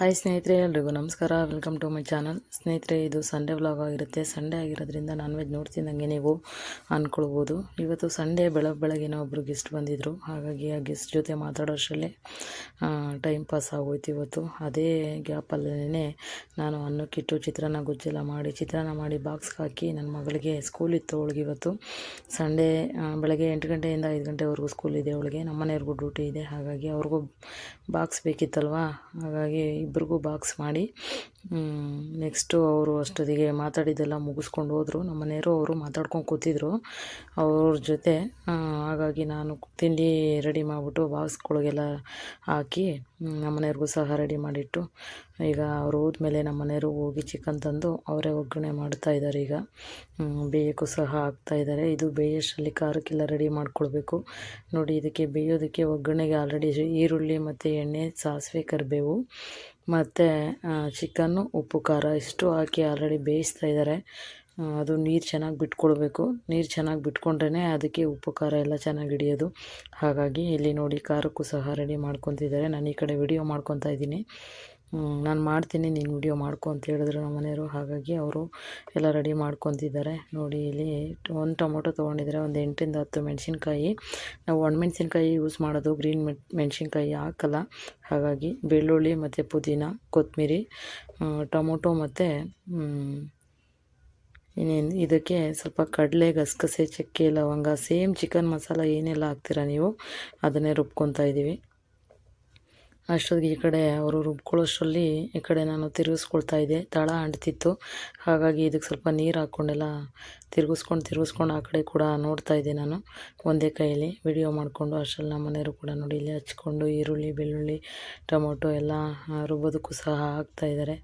Hi ಸ್ನೇಹಿತರೆ, ಎಲ್ರಿಗೂ ನಮಸ್ಕಾರ. ವೆಲ್ಕಮ್ ಟು ಮೈ ಚಾನಲ್ ಸ್ನೇಹಿತರೆ, ಇದು ಸಂಡೇ ವ್ಲಾಗ್ ಆಗಿರುತ್ತೆ. ಸಂಡೇ ಆಗಿರೋದ್ರಿಂದ ನಾನ್ ವೆಜ್ ನೋಡ್ತಿದ್ದಂಗೆ ನೀವು ಅಂದ್ಕೊಳ್ಬೋದು ಇವತ್ತು ಸಂಡೇ ಬೆಳಗ್ಗೆ ಬೆಳಗ್ಗೆನ ಒಬ್ಬರು ಗೆಸ್ಟ್ ಬಂದಿದ್ದರು ಹಾಗಾಗಿ ಆ ಗೆಸ್ಟ್ ಜೊತೆ ಮಾತಾಡೋಷ್ಟರಲ್ಲೇ ಟೈಮ್ ಪಾಸ್ ಆಗೋಯ್ತು ಇವತ್ತು. ಅದೇ ಗ್ಯಾಪಲ್ಲೇ ನಾನು ಅನ್ನಕ್ಕಿಟ್ಟು ಚಿತ್ರಾನ್ನ ಗೊಜ್ಜೆಲ್ಲ ಮಾಡಿ, ಚಿತ್ರಾನ್ನ ಮಾಡಿ ಬಾಕ್ಸ್ಗೆ ಹಾಕಿ ನನ್ನ ಮಗಳಿಗೆ ಸ್ಕೂಲ್ ಇತ್ತು ಅವಳಿಗೆ ಇವತ್ತು. ಸಂಡೇ ಬೆಳಗ್ಗೆ ಎಂಟು ಗಂಟೆಯಿಂದ ಐದು ಗಂಟೆವರೆಗೂ ಸ್ಕೂಲ್ ಇದೆ ಅವಳಿಗೆ. ನಮ್ಮನೆಯವ್ರಿಗೂ ಡ್ಯೂಟಿ ಇದೆ. ಹಾಗಾಗಿ ಅವ್ರಿಗೂ ಬಾಕ್ಸ್ ಬೇಕಿತ್ತಲ್ವಾ? ಹಾಗಾಗಿ ಇಬ್ರಿಗೂ ಬಾಕ್ಸ್ ಮಾಡಿ ನೆಕ್ಸ್ಟು ಅವರು ಅಷ್ಟೊತ್ತಿಗೆ ಮಾತಾಡಿದ್ದೆಲ್ಲ ಮುಗಿಸ್ಕೊಂಡು ಹೋದರು. ನಮ್ಮ ಮನೆಯವರು ಅವರು ಮಾತಾಡ್ಕೊಂಡು ಕೂತಿದ್ರು. ಅವ್ರ ಜೊತೆ ಹಾಗಾಗಿ ನಾನು ತಿಂಡಿ ರೆಡಿ ಮಾಡಿಬಿಟ್ಟು ಬಾಕ್ಸ್ಗಳಿಗೆಲ್ಲ ಹಾಕಿ ನಮ್ಮ ಮನೆಯವ್ರಿಗೂ ಸಹ ರೆಡಿ ಮಾಡಿಟ್ಟು, ಈಗ ಅವ್ರು ಹೋದ್ಮೇಲೆ ನಮ್ಮ ಮನೆಯವರು ಹೋಗಿ ಚಿಕನ್ ತಂದು ಅವರೇ ಒಗ್ಗರಣೆ ಮಾಡ್ತಾ ಇದ್ದಾರೆ ಈಗ. ಬೇಯೋಕ್ಕೂ ಸಹ ಹಾಕ್ತಾ ಇದ್ದಾರೆ ಇದು ಬೇಯೋಷ್ಟರಲ್ಲಿ ಖಾರಕ್ಕೆಲ್ಲ ರೆಡಿ ಮಾಡ್ಕೊಳ್ಬೇಕು. ನೋಡಿ, ಇದಕ್ಕೆ ಬೇಯೋದಕ್ಕೆ ಒಗ್ಗರಣೆಗೆ ಆಲ್ರೆಡಿ ಈರುಳ್ಳಿ ಮತ್ತು ಎಣ್ಣೆ, ಸಾಸಿವೆ, ಕರಿಬೇವು ಮತ್ತು ಚಿಕನ್ನು, ಉಪ್ಪು, ಖಾರ ಇಷ್ಟು ಹಾಕಿ ಆಲ್ರೆಡಿ ಬೇಯಿಸ್ತಾ ಇದ್ದಾರೆ ಅದು ನೀರು ಚೆನ್ನಾಗಿ ಬಿಟ್ಕೊಳ್ಬೇಕು ನೀರು ಚೆನ್ನಾಗಿ ಬಿಟ್ಕೊಂಡ್ರೇ ಅದಕ್ಕೆ ಉಪ್ಪು, ಖಾರ ಎಲ್ಲ ಚೆನ್ನಾಗಿ ಹಿಡಿಯೋದು. ಹಾಗಾಗಿ ಇಲ್ಲಿ ನೋಡಿ, ಖಾರಕ್ಕೂ ಸಹ ರೆಡಿ ಮಾಡ್ಕೊತಿದ್ದಾರೆ. ನಾನು ಈ ಕಡೆ ವಿಡಿಯೋ ಮಾಡ್ಕೊತಾ ಇದ್ದೀನಿ. ನಾನು ಮಾಡ್ತೀನಿ, ನೀನು ವಿಡಿಯೋ ಮಾಡ್ಕೊ ಅಂತ ಹೇಳಿದ್ರು ನಮ್ಮ ಮನೆಯವರು. ಹಾಗಾಗಿ ಅವರು ಎಲ್ಲ ರೆಡಿ ಮಾಡ್ಕೊತಿದ್ದಾರೆ. ನೋಡಿ, ಇಲ್ಲಿ ಒಂದು ಟೊಮೊಟೊ ತೊಗೊಂಡಿದ್ದಾರೆ ಒಂದು ಎಂಟರಿಂದ ಹತ್ತು ಮೆಣಸಿನ್ಕಾಯಿ. ನಾವು ಒಣಮೆಣ್ಸಿನ್ಕಾಯಿ ಯೂಸ್ ಮಾಡೋದು ಗ್ರೀನ್ ಮೆಣ್, ಮೆಣಸಿನ್ಕಾಯಿ ಹಾಕಲ್ಲ. ಹಾಗಾಗಿ ಬೆಳ್ಳುಳ್ಳಿ ಮತ್ತು ಪುದೀನ ಕೊತ್ತಂಬರಿ ಟೊಮೊಟೊ ಮತ್ತು ಇನ್ನೇನು ಇದಕ್ಕೆ ಸ್ವಲ್ಪ ಕಡಲೆ, ಗಸಗಸೆ, ಚಕ್ಕೆ, ಲವಂಗ, ಸೇಮ್ ಚಿಕನ್ ಮಸಾಲ ಏನೆಲ್ಲ ಹಾಕ್ತೀರಾ ನೀವು, ಅದನ್ನೇ ರುಬ್ಕೊತಾ ಇದ್ದೀವಿ ಅಷ್ಟೊತ್ತಿಗೆ ಈ ಕಡೆ ಅವರು ರುಬ್ಕೊಳ್ಳೋಷ್ಟರಲ್ಲಿ ಈ ಕಡೆ ನಾನು ತಿರುಗಿಸ್ಕೊಳ್ತಾ ಇದ್ದೆ. ತಳ ಅಂಟ್ತಿತ್ತು. ಹಾಗಾಗಿ ಇದಕ್ಕೆ ಸ್ವಲ್ಪ ನೀರು ಹಾಕ್ಕೊಂಡೆಲ್ಲ ತಿರುಗಿಸ್ಕೊಂಡು ತಿರುಗಿಸ್ಕೊಂಡು ಆ ಕಡೆ ಕೂಡ ನೋಡ್ತಾ ಇದ್ದೆ ನಾನು ಒಂದೇ ಕೈಯಲ್ಲಿ. ವಿಡಿಯೋ ಮಾಡಿಕೊಂಡು ಅಷ್ಟರಲ್ಲಿ ನಮ್ಮ ಮನೆಯವರು ಕೂಡ ನೋಡಿ ಇಲ್ಲಿ ಹಚ್ಕೊಂಡು ಈರುಳ್ಳಿ, ಬೆಳ್ಳುಳ್ಳಿ, ಟೊಮೊಟೊ ಎಲ್ಲ ರುಬ್ಬೋದಕ್ಕೂ ಸಹ ಹಾಕ್ತಾಯಿದ್ದಾರೆ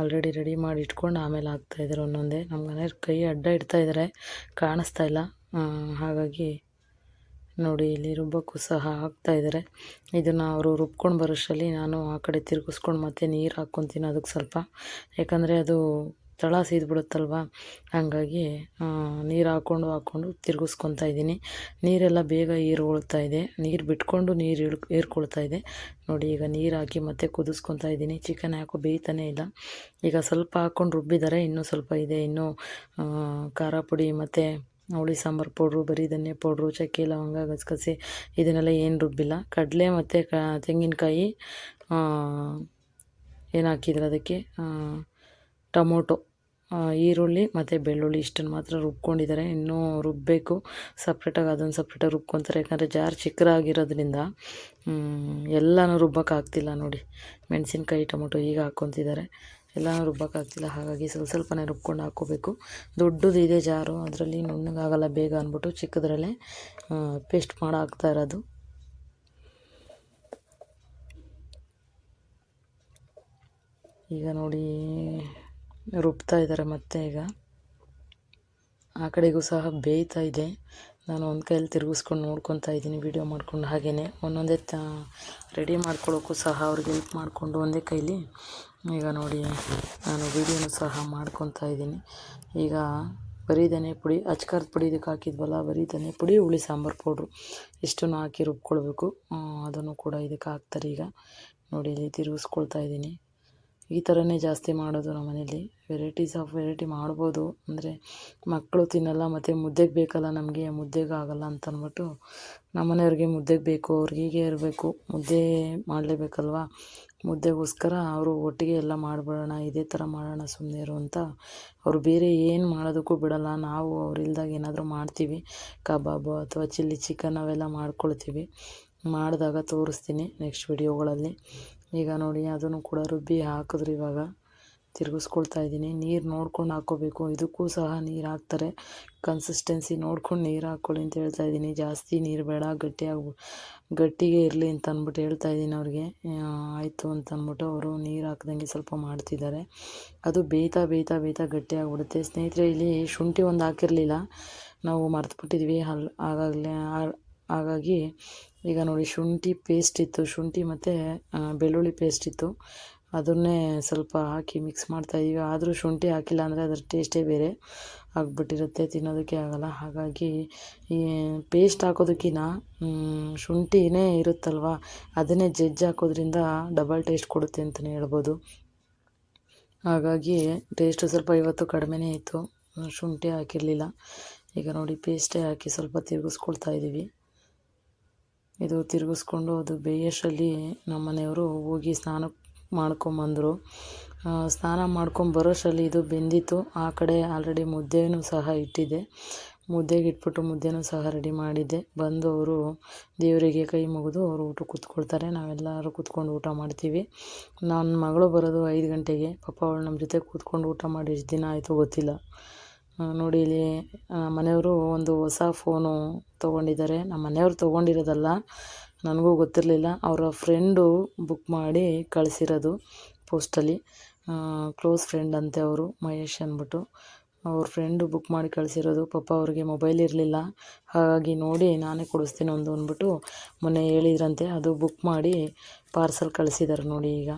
ಆಲ್ರೆಡಿ ರೆಡಿ ಮಾಡಿ ಇಟ್ಕೊಂಡು ಆಮೇಲೆ ಹಾಕ್ತಾಯಿದ್ದಾರೆ ಒಂದೊಂದೇ. ನಮ್ಮ ಮನೆಯವ್ರ ಕೈ ಅಡ್ಡ ಇಡ್ತಾ ಇದ್ದಾರೆ. ಕಾಣಿಸ್ತಾ ಇಲ್ಲ. ಹಾಗಾಗಿ ನೋಡಿ, ಇಲ್ಲಿ ರುಬ್ಬಕ್ಕೂ ಸಹ ಹಾಕ್ತಾ ಇದ್ದಾರೆ ಇದನ್ನು ಅವರು ರುಬ್ಕೊಂಡು ಬರೋಷ್ಟರಲ್ಲಿ ನಾನು ಆ ಕಡೆ ತಿರುಗಿಸ್ಕೊಂಡು ಮತ್ತೆ ನೀರು ಹಾಕ್ಕೊತೀನಿ ಅದಕ್ಕೆ ಸ್ವಲ್ಪ. ಯಾಕಂದರೆ ಅದು ತಳ ಸೀದ್ಬಿಡುತ್ತಲ್ವ? ಹಾಗಾಗಿ ನೀರು ಹಾಕ್ಕೊಂಡು ಹಾಕ್ಕೊಂಡು ತಿರುಗಿಸ್ಕೊತಾ ಇದ್ದೀನಿ. ನೀರೆಲ್ಲ ಬೇಗ ಹೀರ್ಕೊಳ್ತಾ ಇದೆ. ನೀರು ಬಿಟ್ಕೊಂಡು ನೀರು ಇಳ್, ಹೀರ್ಕೊಳ್ತಾ ಇದೆ. ನೋಡಿ, ಈಗ ನೀರು ಹಾಕಿ ಮತ್ತೆ ಕುದಿಸ್ಕೊತಾ ಇದ್ದೀನಿ. ಚಿಕನ್ ಯಾಕೋ ಬೇಯ್ತಾನೇ ಇಲ್ಲ. ಈಗ ಸ್ವಲ್ಪ ಹಾಕ್ಕೊಂಡು ರುಬ್ಬಿದ್ದಾರೆ ಇನ್ನೂ ಸ್ವಲ್ಪ ಇದೆ. ಇನ್ನೂ ಖಾರ ಪುಡಿ ಮತ್ತು ಹುಳಿ, ಸಾಂಬಾರು ಪೌಡ್ರು, ಬರೀ ಧನ್ಯ ಪೌಡ್ರು, ಚಕ್ಕೆ, ಲವಂಗ, ಗಸಗಸೆ, ಇದನ್ನೆಲ್ಲ ಏನು ರುಬ್ಬಿಲ್ಲ. ಕಡಲೆ ಮತ್ತು ಕ, ತೆಂಗಿನಕಾಯಿ ಏನು ಹಾಕಿದ್ರೆ ಅದಕ್ಕೆ? ಟೊಮೊಟೊ ಈರುಳ್ಳಿ ಮತ್ತು ಬೆಳ್ಳುಳ್ಳಿ ಇಷ್ಟನ್ನು ಮಾತ್ರ ರುಬ್ಕೊಂಡಿದ್ದಾರೆ. ಇನ್ನೂ ರುಬ್ಬಬೇಕು ಸಪ್ರೇಟಾಗಿ ಅದನ್ನು ಸಪ್ರೇಟಾಗಿ ರುಬ್ಕೊತಾರೆ. ಯಾಕಂದರೆ ಜಾರ್ ಚಿಕ್ಕದಾಗಿರೋದ್ರಿಂದ ಎಲ್ಲನೂ ರುಬ್ಬಕ್ಕಾಗ್ತಿಲ್ಲ ನೋಡಿ. ಮೆಣಸಿನ್ಕಾಯಿ, ಟೊಮೊಟೊ ಈಗ ಹಾಕ್ಕೊತಿದ್ದಾರೆ. ಎಲ್ಲನೂ ರುಬ್ಬೋಕ್ಕಾಗ್ತಿಲ್ಲ ಹಾಗಾಗಿ ಸ್ವಲ್ಪ ಸ್ವಲ್ಪನೇ ರುಬ್ಕೊಂಡು ಹಾಕ್ಕೋಬೇಕು. ದೊಡ್ಡದು ಇದೆ ಜಾರು, ಅದರಲ್ಲಿ ನುಣ್ಣಗಾಗಲ್ಲ ಬೇಗ ಅಂದ್ಬಿಟ್ಟು ಚಿಕ್ಕದ್ರಲ್ಲೇ ಪೇಸ್ಟ್ ಮಾಡಿ ಹಾಕ್ತಾ ಇರೋದು. ಈಗ ನೋಡಿ, ರುಬ್ತಾ ಇದ್ದಾರೆ ಮತ್ತೆ ಈಗ. ಆ ಕಡೆಗೂ ಸಹ ಬೇಯ್ತಾ ಇದೆ. ನಾನು ಒಂದು ಕೈಯಲ್ಲಿ ತಿರುಗಿಸ್ಕೊಂಡು ನೋಡ್ಕೊತಾ ಇದ್ದೀನಿ ವೀಡಿಯೋ ಮಾಡ್ಕೊಂಡು ಹಾಗೆಯೇ ಒಂದೊಂದೇ ತ ರೆಡಿ ಮಾಡ್ಕೊಳ್ಳೋಕ್ಕೂ ಸಹ ಅವ್ರಿಗೆ ಹೆಲ್ಪ್ ಮಾಡಿಕೊಂಡು ಒಂದೇ ಕೈಲಿ. ಈಗ ನೋಡಿ, ನಾನು ವೀಡಿಯೋನು ಸಹ ಮಾಡ್ಕೊತಾ ಇದ್ದೀನಿ. ಈಗ ಬರೀ ಪುಡಿ ಅಚ್ಕಾರದ ಪುಡಿ ಇದಕ್ಕೆ ಹಾಕಿದ್ವಲ್ಲ, ಬರೀ ಪುಡಿ, ಹುಳಿ ಸಾಂಬಾರು ಪೌಡ್ರು, ಇಷ್ಟನ್ನು ಹಾಕಿ ರುಬ್ಕೊಳ್ಬೇಕು. ಅದನ್ನು ಕೂಡ ಇದಕ್ಕೆ ಹಾಕ್ತಾರೆ ಈಗ. ನೋಡಿ, ಇಲ್ಲಿ ತಿರುಗಿಸ್ಕೊಳ್ತಾ ಇದ್ದೀನಿ. ಈ ಥರನೇ ಜಾಸ್ತಿ ಮಾಡೋದು ನಮ್ಮ ಮನೇಲಿ. ವೆರೈಟೀಸ್ ಆಫ್ ವೆರೈಟಿ ಮಾಡ್ಬೋದು. ಅಂದರೆ ಮಕ್ಕಳು ತಿನ್ನಲ್ಲ, ಮತ್ತು ಮುದ್ದೆಗೆ ಬೇಕಲ್ಲ, ನಮಗೆ ಮುದ್ದೆಗೆ ಆಗಲ್ಲ ಅಂತ ಅಂದ್ಬಿಟ್ಟು ನಮ್ಮ ಮನೆಯವ್ರಿಗೆ ಮುದ್ದೆಗೆ ಬೇಕು, ಅವ್ರಿಗೆ ಹೀಗೆ ಇರಬೇಕು. ಮುದ್ದೆ ಮಾಡಲೇಬೇಕಲ್ವ? ಮುದ್ದೆಗೋಸ್ಕರ ಅವರು ಒಟ್ಟಿಗೆ ಎಲ್ಲ ಮಾಡಿಬಿಡೋಣ, ಇದೇ ಥರ ಮಾಡೋಣ ಸುಮ್ಮನೆ ಇರು ಅಂತ ಅವರು ಬೇರೆ ಏನು ಮಾಡೋದಕ್ಕೂ ಬಿಡಲ್ಲ. ನಾವು ಅವರಿಲ್ದಾಗ ಏನಾದರೂ ಮಾಡ್ತೀವಿ. ಕಬಾಬು ಅಥವಾ ಚಿಲ್ಲಿ ಚಿಕನ್ ಅವೆಲ್ಲ ಮಾಡ್ಕೊಳ್ತೀವಿ. ಮಾಡಿದಾಗ ತೋರಿಸ್ತೀನಿ ನೆಕ್ಸ್ಟ್ ವಿಡಿಯೋಗಳಲ್ಲಿ. ಈಗ ನೋಡಿ, ಅದನ್ನು ಕೂಡ ರುಬ್ಬಿ ಹಾಕಿದ್ರು ಇವಾಗ. ತಿರುಗಿಸ್ಕೊಳ್ತಾ ಇದ್ದೀನಿ. ನೀರು ನೋಡ್ಕೊಂಡು ಹಾಕ್ಕೋಬೇಕು ಇದಕ್ಕೂ ಸಹ ನೀರು ಹಾಕ್ತಾರೆ. ಕನ್ಸಿಸ್ಟೆನ್ಸಿ ನೋಡ್ಕೊಂಡು ನೀರು ಹಾಕ್ಕೊಳ್ಳಿ ಅಂತ ಹೇಳ್ತಾ ಇದ್ದೀನಿ. ಜಾಸ್ತಿ ನೀರು ಬೇಡ ಗಟ್ಟಿಯಾಗಿ ಗಟ್ಟಿಗೆ ಇರಲಿ ಅಂತ ಅಂದ್ಬಿಟ್ಟು ಹೇಳ್ತಾ ಇದ್ದೀನಿ ಅವ್ರಿಗೆ. ಆಯಿತು ಅಂತ ಅಂದ್ಬಿಟ್ಟು ಅವರು ನೀರು ಹಾಕ್ದಂಗೆ ಸ್ವಲ್ಪ ಮಾಡ್ತಿದ್ದಾರೆ. ಅದು ಬೇಯ್ತಾ ಬೇಯ್ತಾ ಬೇಯ್ತಾ ಗಟ್ಟಿಯಾಗ್ಬಿಡುತ್ತೆ ಸ್ನೇಹಿತರೆ, ಇಲ್ಲಿ ಶುಂಠಿ ಒಂದು ಹಾಕಿರಲಿಲ್ಲ. ನಾವು ಮರ್ತುಬಿಟ್ಟಿದ್ವಿ. ಹಲ್ ಆಗಾಗಲೇ ಹಾಗಾಗಿ ಈಗ ನೋಡಿ ಶುಂಠಿ ಪೇಸ್ಟ್ ಇತ್ತು. ಶುಂಠಿ ಮತ್ತು ಬೆಳ್ಳುಳ್ಳಿ ಪೇಸ್ಟ್ ಇತ್ತು. ಅದನ್ನೇ ಸ್ವಲ್ಪ ಹಾಕಿ ಮಿಕ್ಸ್ ಮಾಡ್ತಾಯಿದ್ದೀವಿ ಆದರೂ ಶುಂಠಿ ಹಾಕಿಲ್ಲ ಅಂದರೆ ಅದರ ಟೇಸ್ಟೇ ಬೇರೆ ಆಗಿಬಿಟ್ಟಿರುತ್ತೆ, ತಿನ್ನೋದಕ್ಕೆ ಆಗೋಲ್ಲ. ಹಾಗಾಗಿ ಈ ಪೇಸ್ಟ್ ಹಾಕೋದಕ್ಕಿಂತ ಶುಂಠಿನೇ ಇರುತ್ತಲ್ವ, ಅದನ್ನೇ ಜಜ್ಜಿ ಹಾಕೋದ್ರಿಂದ ಡಬಲ್ ಟೇಸ್ಟ್ ಕೊಡುತ್ತೆ ಅಂತಲೇ ಹೇಳ್ಬೋದು. ಹಾಗಾಗಿ ಟೇಸ್ಟು ಸ್ವಲ್ಪ ಇವತ್ತು ಕಡಿಮೆನೇ ಇತ್ತು. ಶುಂಠಿ ಹಾಕಿರಲಿಲ್ಲ. ಈಗ ನೋಡಿ ಪೇಸ್ಟೇ ಹಾಕಿ ಸ್ವಲ್ಪ ತಿರುಗಿಸ್ಕೊಳ್ತಾ ಇದ್ದೀವಿ ಇದು ತಿರುಗಿಸ್ಕೊಂಡು ಅದು ಬೇಯಷ್ಟಲ್ಲಿ ನಮ್ಮ ಮನೆಯವರು ಹೋಗಿ ಸ್ನಾನ ಮಾಡ್ಕೊಂಬಂದರು. ಸ್ನಾನ ಮಾಡ್ಕೊಂಡು ಬರೋಷ್ಟರಲ್ಲಿ ಇದು ಬೆಂದಿತ್ತು. ಆ ಕಡೆ ಆಲ್ರೆಡಿ ಮುದ್ದೆನೂ ಸಹ ಇಟ್ಟಿದ್ದೆ. ಮುದ್ದೆಗೆ ಇಟ್ಬಿಟ್ಟು ಮುದ್ದೆನೂ ಸಹ ರೆಡಿ ಮಾಡಿದ್ದೆ. ಬಂದು ಅವರು ದೇವರಿಗೆ ಕೈ ಮುಗಿದು ಅವರು ಊಟ ಕೂತ್ಕೊಳ್ತಾರೆ. ನಾವೆಲ್ಲರೂ ಕೂತ್ಕೊಂಡು ಊಟ ಮಾಡ್ತೀವಿ. ನನ್ನ ಮಗಳು ಬರೋದು ಐದು ಗಂಟೆಗೆ. ಪಾಪ ಅವಳು ನಮ್ಮ ಜೊತೆ ಕೂತ್ಕೊಂಡು ಊಟ ಮಾಡಿ ಎಷ್ಟು ದಿನ ಆಯಿತು ಗೊತ್ತಿಲ್ಲ. ನೋಡಿ ಇಲ್ಲಿ ಮನೆಯವರು ಒಂದು ಹೊಸ ಫೋನು ತೊಗೊಂಡಿದ್ದಾರೆ. ನಮ್ಮ ಮನೆಯವ್ರು ತೊಗೊಂಡಿರೋದಲ್ಲ. ನನಗೂ ಗೊತ್ತಿರಲಿಲ್ಲ. ಅವರ ಫ್ರೆಂಡು ಬುಕ್ ಮಾಡಿ ಕಳಿಸಿರೋದು ಪೋಸ್ಟಲ್ಲಿ. ಕ್ಲೋಸ್ ಫ್ರೆಂಡ್ ಅಂತೆ ಅವರು, ಮಹೇಶ್ ಅಂದ್ಬಿಟ್ಟು. ಅವ್ರ ಫ್ರೆಂಡು ಬುಕ್ ಮಾಡಿ ಕಳಿಸಿರೋದು, ಪಾಪ ಅವ್ರಿಗೆ ಮೊಬೈಲ್ ಇರಲಿಲ್ಲ. ಹಾಗಾಗಿ ನೋಡಿ ನಾನೇ ಕೊಡಿಸ್ತೀನಿ ಒಂದು ಅಂದ್ಬಿಟ್ಟು ಮೊನ್ನೆ ಹೇಳಿದ್ರಂತೆ. ಅದು ಬುಕ್ ಮಾಡಿ ಪಾರ್ಸಲ್ ಕಳಿಸಿದ್ದಾರೆ ನೋಡಿ ಈಗ.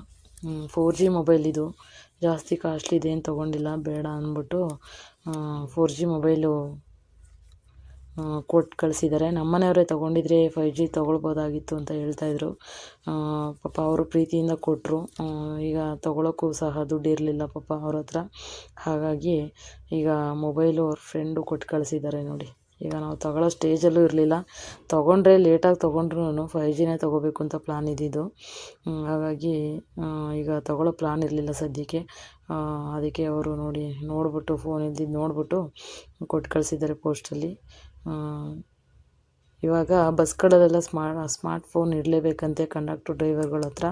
ಫೋರ್ ಜಿ ಮೊಬೈಲ್ ಇದು. ಜಾಸ್ತಿ ಕಾಸ್ಟ್ಲಿ ಇದೇನು ತೊಗೊಂಡಿಲ್ಲ, ಬೇಡ ಅಂದ್ಬಿಟ್ಟು ಫೋರ್ ಜಿ ಮೊಬೈಲು ಕೊಟ್ಟು ಕಳಿಸಿದ್ದಾರೆ ನಮ್ಮನೆಯವರೇ ತೊಗೊಂಡಿದ್ರೆ ಫೈವ್ ಜಿ ತೊಗೊಳ್ಬೋದಾಗಿತ್ತು ಅಂತ ಹೇಳ್ತಾಯಿದ್ರು ಪಾಪ ಅವರು ಪ್ರೀತಿಯಿಂದ ಕೊಟ್ಟರು ಈಗ ತೊಗೊಳೋಕ್ಕೂ ಸಹ ದುಡ್ಡು ಇರಲಿಲ್ಲ ಪಾಪ ಅವ್ರ ಹತ್ರ. ಹಾಗಾಗಿ ಈಗ ಮೊಬೈಲು ಅವ್ರ ಫ್ರೆಂಡು ಕೊಟ್ಟು ಕಳಿಸಿದ್ದಾರೆ ನೋಡಿ. ಈಗ ನಾವು ತಗೊಳ್ಳೋ ಸ್ಟೇಜಲ್ಲೂ ಇರಲಿಲ್ಲ. ತೊಗೊಂಡ್ರೆ ಲೇಟಾಗಿ ತೊಗೊಂಡ್ರು ಫೈವ್ ಜಿನೇ ತೊಗೋಬೇಕು ಅಂತ ಪ್ಲ್ಯಾನ್ ಇದ್ದಿದ್ದು. ಹಾಗಾಗಿ ಈಗ ತೊಗೊಳ್ಳೋ ಪ್ಲ್ಯಾನ್ ಇರಲಿಲ್ಲ ಸದ್ಯಕ್ಕೆ. ಅದಕ್ಕೆ ಅವರು ನೋಡಿ ನೋಡಿಬಿಟ್ಟು ಫೋನ್ ಇದ್ದಿದ್ದು ನೋಡಿಬಿಟ್ಟು ಕೊಟ್ಟು ಕಳಿಸಿದ್ದಾರೆ ಪೋಸ್ಟಲ್ಲಿ ಇವಾಗ ಬಸ್ಗಳಲ್ಲೆಲ್ಲ ಸ್ಮಾ ಸ್ಮಾರ್ಟ್ ಫೋನ್ ಇರಲೇಬೇಕಂತೆ ಕಂಡಕ್ಟರ್ ಡ್ರೈವರ್ಗಳ ಹತ್ರ.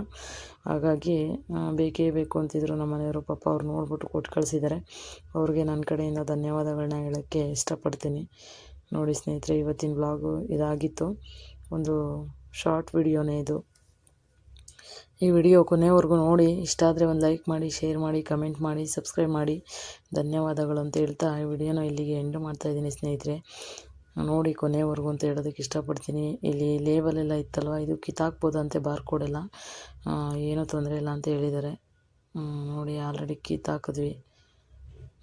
ಹಾಗಾಗಿ ಬೇಕೇ ಬೇಕು ಅಂತಿದ್ರು ನಮ್ಮ ಮನೆಯವರು. ಪಾಪ ಅವ್ರು ನೋಡಿಬಿಟ್ಟು ಕೊಟ್ಟು ಕಳಿಸಿದ್ದಾರೆ. ಅವ್ರಿಗೆ ನನ್ನ ಕಡೆಯಿಂದ ಧನ್ಯವಾದಗಳನ್ನ ಹೇಳೋಕ್ಕೆ ಇಷ್ಟಪಡ್ತೀನಿ. ನೋಡಿ ಸ್ನೇಹಿತರೆ, ಇವತ್ತಿನ ಬ್ಲಾಗು ಇದಾಗಿತ್ತು. ಒಂದು ಶಾರ್ಟ್ ವಿಡಿಯೋನೇ ಇದು. ಈ ವಿಡಿಯೋ ಕೊನೆವರೆಗೂ ನೋಡಿ. ಇಷ್ಟ ಆದರೆ ಒಂದು ಲೈಕ್ ಮಾಡಿ ಶೇರ್ ಮಾಡಿ ಕಮೆಂಟ್ ಮಾಡಿ ಸಬ್ಸ್ಕ್ರೈಬ್ ಮಾಡಿ. ಧನ್ಯವಾದಗಳು ಅಂತ ಹೇಳ್ತಾ ಈ ವಿಡಿಯೋನ ಇಲ್ಲಿಗೆ ಎಂಡ್ ಮಾಡ್ತಾಯಿದ್ದೀನಿ ಸ್ನೇಹಿತರೆ. ನೋಡಿ ಕೊನೆವರೆಗೂ ಅಂತ ಹೇಳೋದಕ್ಕೆ ಇಷ್ಟಪಡ್ತೀನಿ. ಇಲ್ಲಿ ಲೇಬಲ್ ಎಲ್ಲ ಇತ್ತಲ್ವ? ಇದು ಕಿತ್ತಾಕ್ಬೋದಂತೆ ಬಾರ್ಕೋಡೆಲ್ಲ ಏನೂ ತೊಂದರೆ ಇಲ್ಲ ಅಂತ ಹೇಳಿದ್ದಾರೆ. ನೋಡಿ ಆಲ್ರೆಡಿ ಕಿತ್ತಾಕಿದ್ವಿ.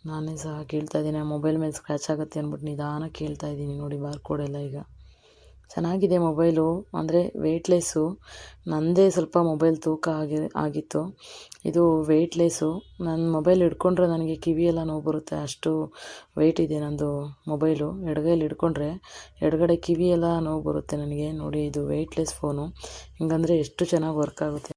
ನಾನೇ ಸಹ ಕೇಳ್ತಾ ಇದ್ದೀನಿ. ಮೊಬೈಲ್ ಮೇಲೆ ಸ್ಕ್ರ್ಯಾಚ್ ಆಗುತ್ತೆ ಅಂದ್ಬಿಟ್ಟು ನಿಧಾನ ಕೇಳ್ತಾ ಇದ್ದೀನಿ ನೋಡಿ ಬಾರ್ಕೋಡ್ ಎಲ್ಲ ಈಗ. ಚೆನ್ನಾಗಿದೆ ಮೊಬೈಲು, ಅಂದರೆ ವೆಯ್ಟ್ಲೆಸ್ಸು ನನ್ನದೇ ಸ್ವಲ್ಪ ಮೊಬೈಲ್ ತೂಕ ಆಗಿ, ಆಗಿತ್ತು. ಇದು ವೆಯ್ಟ್ಲೆಸ್ಸು ನನ್ನ ಮೊಬೈಲ್ ಹಿಡ್ಕೊಂಡ್ರೆ ನನಗೆ ಕಿವಿಯೆಲ್ಲ ನೋವು ಬರುತ್ತೆ. ಅಷ್ಟು ವೆಯ್ಟ್ ಇದೆ ನಂದು ಮೊಬೈಲು. ಎಡಗೈಲಿ ಹಿಡ್ಕೊಂಡ್ರೆ ಎಡಗಡೆ ಕಿವಿಯೆಲ್ಲ ನೋವು ಬರುತ್ತೆ ನನಗೆ. ನೋಡಿ, ಇದು ವೆಯ್ಟ್ಲೆಸ್ ಫೋನು ಹಿಂಗಂದರೆ ಎಷ್ಟು ಚೆನ್ನಾಗಿ ವರ್ಕ್ ಆಗುತ್ತೆ.